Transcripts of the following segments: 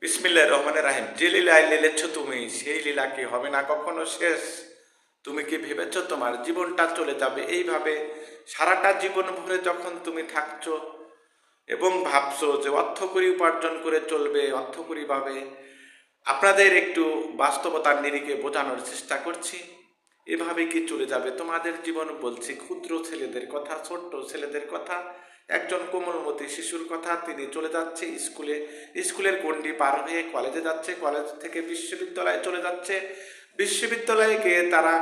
বিসমিল্লাহ রহমানের রাহিম। যে লীলায় লেলেছ তুমি, সেই লীলা কি হবে না কখনো শেষ। তুমি কি ভেবেছ তোমার জীবনটা চলে যাবে এইভাবে? সারাটা জীবন ভরে যখন তুমি থাকছো এবং ভাবছ যে অর্থ করি উপার্জন করে চলবে অর্থ করি ভাবে আপনাদের একটু বাস্তবতার নিরিখে বোঝানোর চেষ্টা করছি। এভাবে কি চলে যাবে? তোমাদের জীবন বলছি ক্ষুদ্র ছেলেদের কথা, ছোট্ট ছেলেদের কথা। একজন কোমলমতি শিশুর কথা তিনি চলে যাচ্ছে স্কুলে। স্কুলের গণ্ডি পার হয়ে কলেজে যাচ্ছে কলেজ থেকে বিশ্ববিদ্যালয়ে চলে যাচ্ছে। বিশ্ববিদ্যালয়ে গিয়ে তারা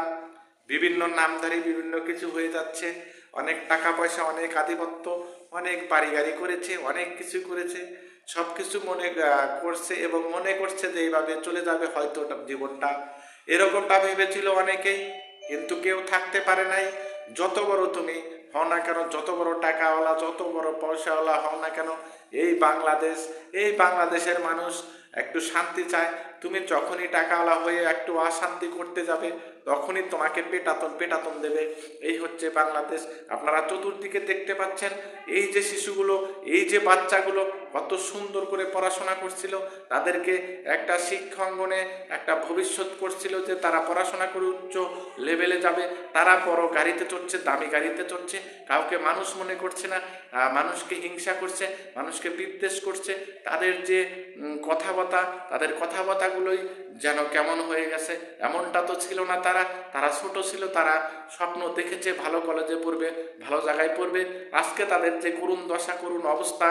বিভিন্ন নামধারী, বিভিন্ন কিছু হয়ে যাচ্ছে। অনেক টাকা পয়সা, অনেক আধিপত্য, অনেক বাড়ি গাড়ি করেছে, অনেক কিছু করেছে। সব কিছু মনে করছে এবং মনে করছে যে এইভাবে চলে যাবে হয়তো জীবনটা। এরকমটা ভেবেছিল অনেকেই, কিন্তু কেউ থাকতে পারে নাই। যত বড় তুমি হও না কেন, যত বড় টাকাওয়ালা, যত বড় পয়সাওয়ালা হও না কেন, এই বাংলাদেশ, এই বাংলাদেশের মানুষ একটু শান্তি চায় তুমি যখনই টাকাওয়ালা হয়ে একটু অশান্তি করতে যাবে, তখনই তোমাকে পেটাতন পেটাতন দেবে। এই হচ্ছে বাংলাদেশ। আপনারা চতুর্দিকে দেখতে পাচ্ছেন, এই যে শিশুগুলো, এই যে বাচ্চাগুলো কত সুন্দর করে পড়াশোনা করছিল, তাদেরকে একটা শিক্ষাঙ্গনে একটা ভবিষ্যৎ করছিল যে তারা পড়াশোনা করে উচ্চ লেভেলে যাবে। তারা বড় গাড়িতে চড়ছে, দামি গাড়িতে চড়ছে। কাউকে মানুষ মনে করছে না মানুষকে হিংসা করছে, মানুষকে বিদ্বেষ করছে। তাদের যে কথাবার্তা, তাদের কথাবার্তাগুলোই যেন কেমন হয়ে গেছে। এমনটা তো ছিল না তারা। তারা ছোট ছিল, তারা স্বপ্ন দেখেছে, ভালো কলেজে পড়বে, ভালো জায়গায় পড়বে। আজকে তাদের যে করুণ দশা, করুণ অবস্থা,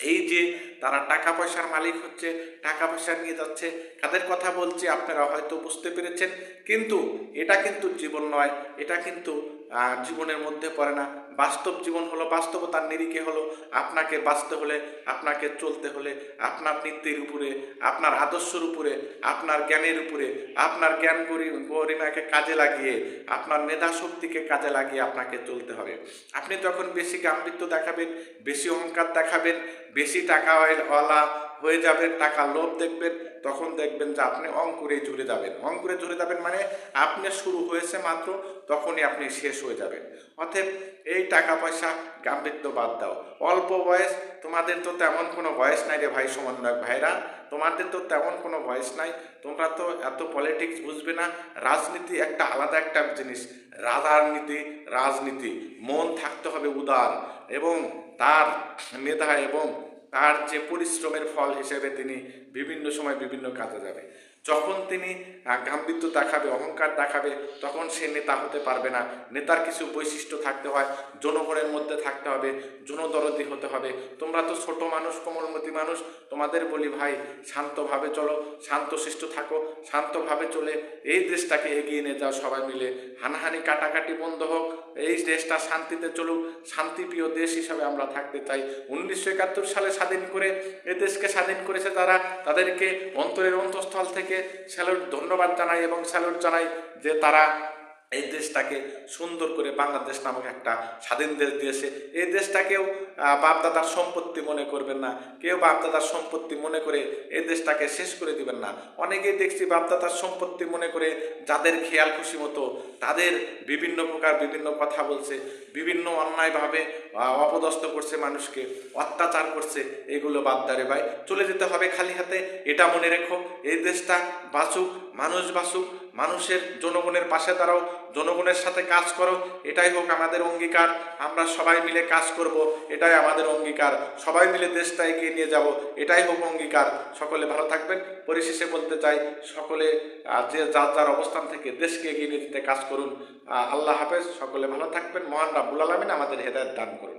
এই যে তারা টাকা পয়সার মালিক হচ্ছে, টাকা পয়সা নিয়ে যাচ্ছে, তাদের কথা বলছি, আপনারা হয়তো বুঝতে পেরেছেন। কিন্তু এটা কিন্তু জীবন নয়, এটা কিন্তু জীবনের মধ্যে পড়ে না। বাস্তব জীবন হলো, বাস্তবতার নিরিখে হলো, আপনাকে বাঁচতে হলে, আপনাকে চলতে হলে, আপনার নীতির উপরে, আপনার আদর্শের উপরে, আপনার জ্ঞানের উপরে, আপনার জ্ঞান গরি- গরিমাকে কাজে লাগিয়ে, আপনার মেধা শক্তিকে কাজে লাগিয়ে আপনাকে চলতে হবে। আপনি যখন বেশি গাম্ভীর্য দেখাবেন, বেশি অহংকার দেখাবেন, বেশি টাকাওয়ালা হয়ে যাবেন, টাকা লোভ দেখবেন, তখন দেখবেন যে আপনি অঙ্কুরে জুড়ে যাবেন। অঙ্কুরে জুড়ে যাবেন মানে আপনি শুরু হয়েছে মাত্র, তখনই আপনি শেষ হয়ে যাবেন। অতএব এই টাকা পয়সা গাম্ভীর্য বাদ দাও। অল্প বয়স, তোমাদের তো তেমন কোনো বয়স নাই রে ভাই সমন্বয়ক ভাইরা। তোমাদের তো তেমন কোনো বয়স নাই। তোমরা তো এত পলিটিক্স বুঝবে না। রাজনীতি একটা আলাদা একটা জিনিস। রাজনীতি রাজনীতি। মন থাকতে হবে উদার এবং তার মেধা এবং তার যে পরিশ্রমের ফল হিসেবে তিনি বিভিন্ন সময় বিভিন্ন কাজে যাবে। যখন তিনি গাম্ভীর্য দেখাবে, অহংকার দেখাবে, তখন সে নেতা হতে পারবে না। নেতার কিছু বৈশিষ্ট্য থাকতে হয় জনগণের মধ্যে থাকতে হবে জনদরদি হতে হবে। তোমরা তো ছোট মানুষ, কোমলমতি মানুষ, তোমাদের বলি ভাই, শান্তভাবে চলো, শান্তশিষ্ট থাকো, শান্তভাবে চলে, এই দেশটাকে এগিয়ে নিয়ে যাও সবাই মিলে। হানাহানি কাটাকাটি বন্ধ হোক, এই দেশটা শান্তিতে চলুক, শান্তিপ্রিয় দেশ হিসাবে আমরা থাকতে চাই। উনিশশো একাত্তর সালে স্বাধীন করে, এ দেশকে স্বাধীন করেছে তারা, তাদেরকে অন্তরের অন্তঃস্থল থেকে স্যালুট ধন্যবাদ জানাই এবং স্যালুট জানাই যে তারা এই দেশটাকে সুন্দর করে বাংলাদেশ নামক একটা স্বাধীন দেশ দিয়েছে। এই দেশটাকেও বাপদাদার সম্পত্তি মনে করবেন না। কেউ বাপদাদার সম্পত্তি মনে করে এই দেশটাকে শেষ করে দিবেন না। অনেকেই দেখছি বাপদাদার সম্পত্তি মনে করে যাদের খেয়াল খুশি মতো তাদের বিভিন্ন প্রকার বিভিন্ন কথা বলছে। বিভিন্ন অন্যায়ভাবে অপদস্থ করছে মানুষকে, অত্যাচার করছে, এগুলো বাদ দারে ভাই। চলে যেতে হবে খালি হাতে, এটা মনে রেখো। এই দেশটা বাঁচুক, মানুষ বাঁচুক, মানুষের জনগণের পাশে দাঁড়াও জনগণের সাথে কাজ করো, এটাই হোক আমাদের অঙ্গীকার। আমরা সবাই মিলে কাজ করব, এটাই আমাদের অঙ্গীকার। সবাই মিলে দেশটা এগিয়ে নিয়ে যাব, এটাই হোক অঙ্গীকার। সকলে ভালো থাকবেন। পরিশেষে বলতে চাই, সকলে যে যার যার অবস্থান থেকে দেশকে এগিয়ে নিয়ে যেতে কাজ করুন। আল্লাহ হাফেজ। সকলে ভালো থাকবেন। মহান রাবুল আলমিন আমাদের হেদায়ত দান করুন।